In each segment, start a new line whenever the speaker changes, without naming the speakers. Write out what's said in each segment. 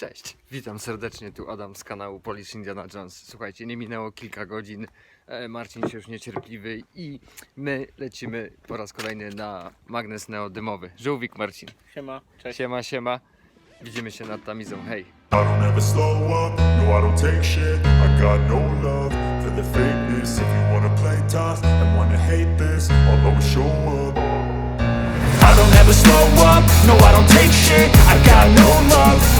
Cześć, witam serdecznie, tu Adam z kanału Polish Indiana Jones. Słuchajcie, nie minęło kilka godzin, e, Marcin się już niecierpliwy i my lecimy po raz kolejny na magnes neodymowy. Żółwik Marcin.
Siema, cześć.
Siema, siema. Widzimy się nad Tamizą, hej.
I don't ever slow up, no I don't take shit I got no love for the fakeness If you wanna play tough and wanna hate this I'll always show up I don't ever slow up, no I don't take shit I got no love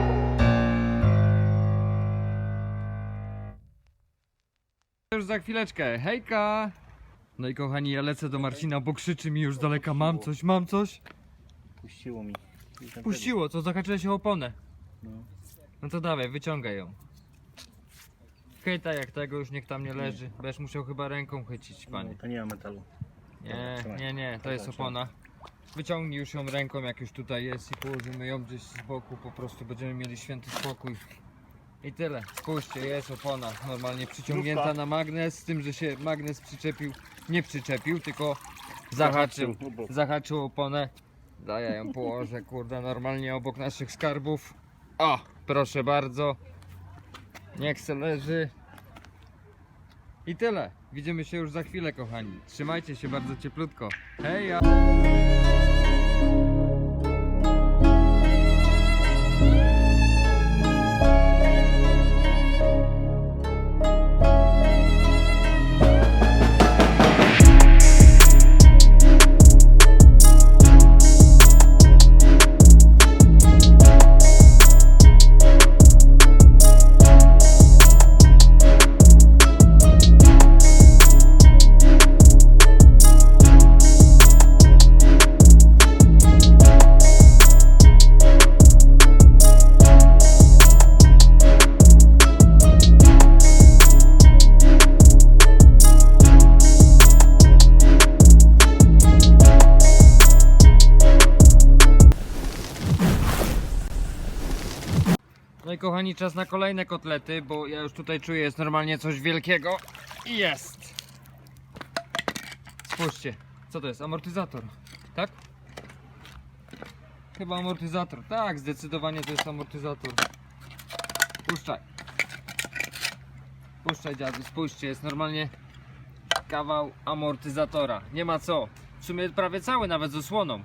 Już za chwileczkę, hejka! No i kochani, ja lecę do Marcina, bo krzyczy mi już z daleka, mam coś, mam coś.
Puściło mi.
Puściło, to zahaczyłeś o oponę.
No.
No to dawaj, wyciągaj ją. Hejta jak tego już niech tam nie leży. Będziesz musiał chyba ręką chycić,
No,
panie.
to nie ma metalu.
Nie,
trzymaj.
nie, nie, to jest
trzymaj.
opona. Wyciągnij już ją ręką, jak już tutaj jest i położymy ją gdzieś z boku, po prostu będziemy mieli święty spokój. I tyle. Spójrzcie, jest opona normalnie przyciągnięta na magnes, z tym, że się magnes przyczepił, nie przyczepił, tylko zahaczył,
Zahaczył obok.
zahaczył oponę. Daję ją położę, kurde, normalnie obok naszych skarbów. O, proszę bardzo. Niech se leży. I tyle. Widzimy się już za chwilę, kochani. Trzymajcie się bardzo cieplutko. Hej! Kochani, czas na kolejne kotlety, bo ja już tutaj czuję, jest normalnie coś wielkiego. Jest! Spójrzcie, co to jest? Amortyzator, tak? Chyba amortyzator. Tak, zdecydowanie to jest amortyzator. Puszczaj. Puszczaj dziadu, spójrzcie, jest normalnie kawał amortyzatora. Nie ma co. W sumie prawie cały, nawet z osłoną.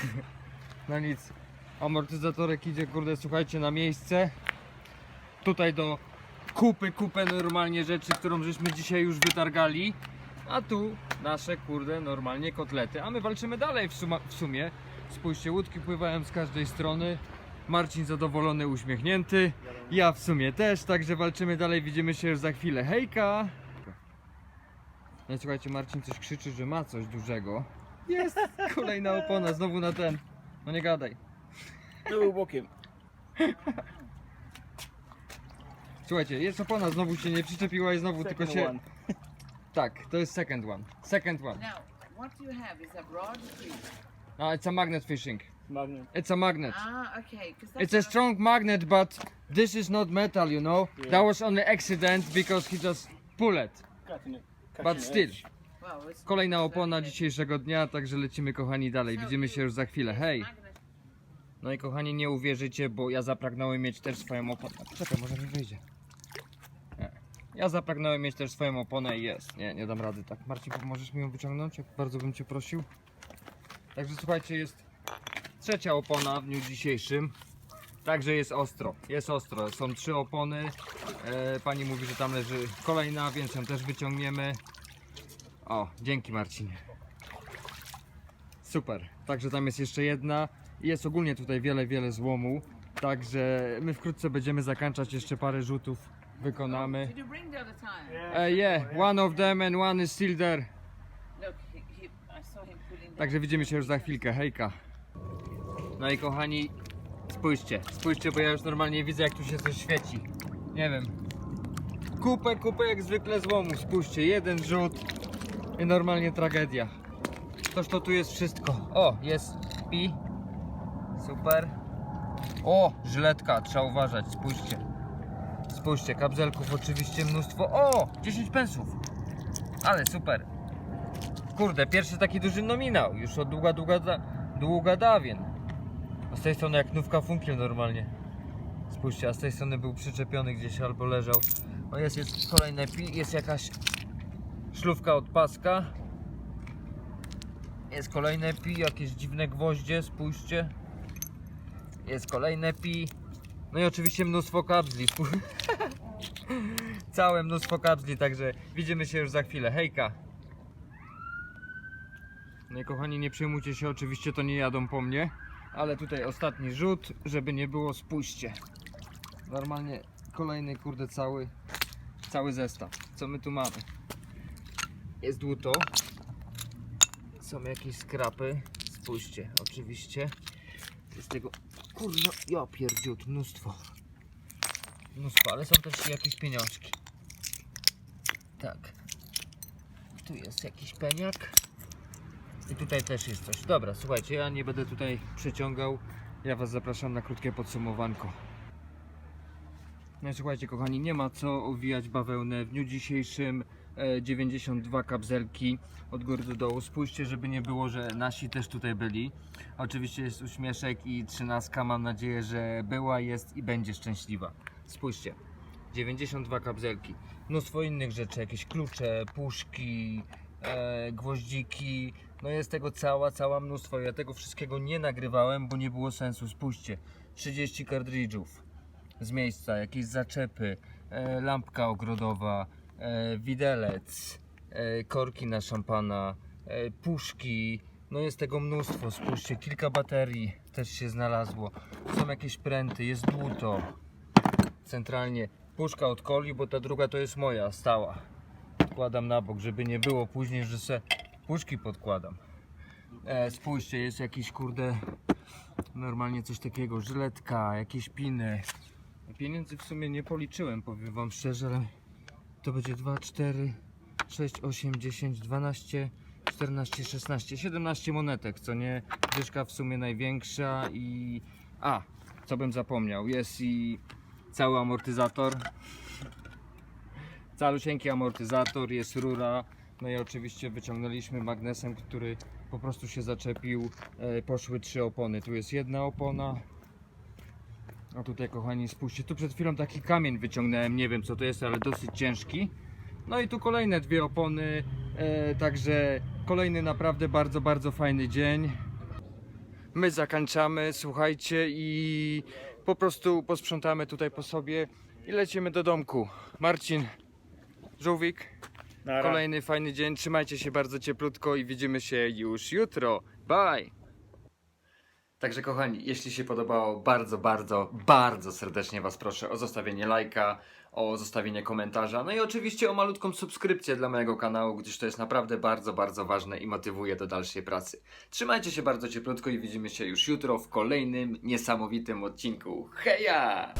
no nic. Amortyzatorek idzie, kurde, słuchajcie, na miejsce. Tutaj do kupy, kupę normalnie rzeczy, którą żeśmy dzisiaj już wytargali. A tu nasze, kurde, normalnie kotlety. A my walczymy dalej w, suma, w sumie. Spójrzcie, łódki pływają z każdej strony. Marcin zadowolony, uśmiechnięty. Ja w sumie też, także walczymy dalej. Widzimy się już za chwilę. Hejka! No i słuchajcie, Marcin coś krzyczy, że ma coś dużego. Jest! Kolejna opona, znowu na ten. No nie gadaj.
Był bokiem.
Słuchajcie, jest opona, znowu się nie przyczepiła i znowu tylko się...
one.
Tak, to jest second one. Second one.
Now, what you have? Is rod? or tube?
No, it's a magnet fishing.
Magnet.
It's a magnet.
Ah, okay. Because
It's a strong magnet, but this is not metal, you know. That was only accident because he just pull it.
Cutting it.
But still,
it's
kolejna opona dzisiejszego dnia, także lecimy kochani dalej. Widzimy się już za chwilę. Hej! No i kochani, nie uwierzycie, bo ja zapragnąłem mieć też swoją oponę. Czekaj, może mi wyjdzie. Nie. Ja zapragnąłem mieć też swoją oponę i jest. Nie, nie dam rady tak. Marcin, możesz mi ją wyciągnąć? Jak bardzo bym Cię prosił. Także słuchajcie, jest trzecia opona w dniu dzisiejszym. Także jest ostro, jest ostro. Są trzy opony. E, pani mówi, że tam leży kolejna, więc ją też wyciągniemy. O, dzięki Marcinie. Super. Także tam jest jeszcze jedna. Jest ogólnie tutaj wiele, wiele złomu. Także my wkrótce będziemy zakończać jeszcze parę rzutów. Wykonamy.
Did you bring the other time?
E, yeah, one of them and one is still there.
Look, he, he, I saw him putting the
Także widzimy się już za chwilkę. Hejka. No i kochani, spójrzcie, spójrzcie, bo ja już normalnie widzę jak tu się coś świeci. Nie wiem. Kupę, kupę jak zwykle złomu. Spójrzcie, jeden rzut i normalnie tragedia. Toż to tu jest wszystko. O, jest pi. Super. O, żyletka, trzeba uważać, spójrzcie. Spójrzcie, kabzelków oczywiście mnóstwo. O, 10 pensów. Ale super. Kurde, pierwszy taki duży nominał. Już od długa, długa, długa dawien. A z tej strony jak nówka funkiel normalnie. Spójrzcie, a z tej strony był przyczepiony gdzieś albo leżał. O jest, jest kolejne pi, jest jakaś szlówka od paska. Jest kolejne pi, jakieś dziwne gwoździe, spójrzcie. Jest kolejne pi. No i oczywiście mnóstwo spój- Całe mnóstwo kabzli, także widzimy się już za chwilę. Hejka! No i kochani, nie przejmujcie się, oczywiście to nie jadą po mnie, ale tutaj ostatni rzut, żeby nie było, spójrzcie. Normalnie kolejny, kurde, cały, cały zestaw. Co my tu mamy? Jest dłuto. Są jakieś skrapy. Spójrzcie, oczywiście. Jest tego, kurno, ja pierdziut, mnóstwo. Mnóstwo, ale są też jakieś pieniążki. Tak. Tu jest jakiś peniak. I tutaj też jest coś. Dobra, słuchajcie, ja nie będę tutaj przeciągał. Ja Was zapraszam na krótkie podsumowanko. No i słuchajcie, kochani, nie ma co owijać bawełnę. W dniu dzisiejszym 92 kabzelki od góry do dołu. Spójrzcie, żeby nie było, że nasi też tutaj byli. Oczywiście jest uśmieszek i trzynastka. Mam nadzieję, że była, jest i będzie szczęśliwa. Spójrzcie. 92 kabzelki. Mnóstwo innych rzeczy, jakieś klucze, puszki, e, gwoździki. No jest tego cała, cała mnóstwo. Ja tego wszystkiego nie nagrywałem, bo nie było sensu. Spójrzcie, 30 kartridżów z miejsca, jakieś zaczepy, e, lampka ogrodowa, e, widelec, e, korki na szampana, e, puszki. No jest tego mnóstwo. Spójrzcie, kilka baterii też się znalazło. Są jakieś pręty, jest dłuto. Centralnie puszka od coli, bo ta druga to jest moja, stała. Kładam na bok, żeby nie było później, że se puszki podkładam. E, spójrzcie, jest jakiś kurde, normalnie coś takiego, żyletka, jakieś piny. Pieniędzy w sumie nie policzyłem, powiem wam szczerze, ale to będzie 2, 4, 6, 8, 10, 12, 14, 16, 17 monetek, co nie? Dyszka w sumie największa i... A, co bym zapomniał? Jest i cały amortyzator. Calusieńki amortyzator, jest rura. No i oczywiście wyciągnęliśmy magnesem, który po prostu się zaczepił. E, poszły trzy opony. Tu jest jedna opona. A tutaj kochani spójrzcie, tu przed chwilą taki kamień wyciągnąłem, nie wiem co to jest, ale dosyć ciężki. No i tu kolejne dwie opony, e, także kolejny naprawdę bardzo, bardzo fajny dzień. My zakończamy, słuchajcie i po prostu posprzątamy tutaj po sobie i lecimy do domku. Marcin, Żółwik,
Nara.
kolejny fajny dzień, trzymajcie się bardzo cieplutko i widzimy się już jutro. Bye! Także kochani, jeśli się podobało, bardzo, bardzo, bardzo serdecznie Was proszę o zostawienie lajka, o zostawienie komentarza, no i oczywiście o malutką subskrypcję dla mojego kanału, gdyż to jest naprawdę bardzo, bardzo ważne i motywuje do dalszej pracy. Trzymajcie się bardzo cieplutko i widzimy się już jutro w kolejnym niesamowitym odcinku. Heja!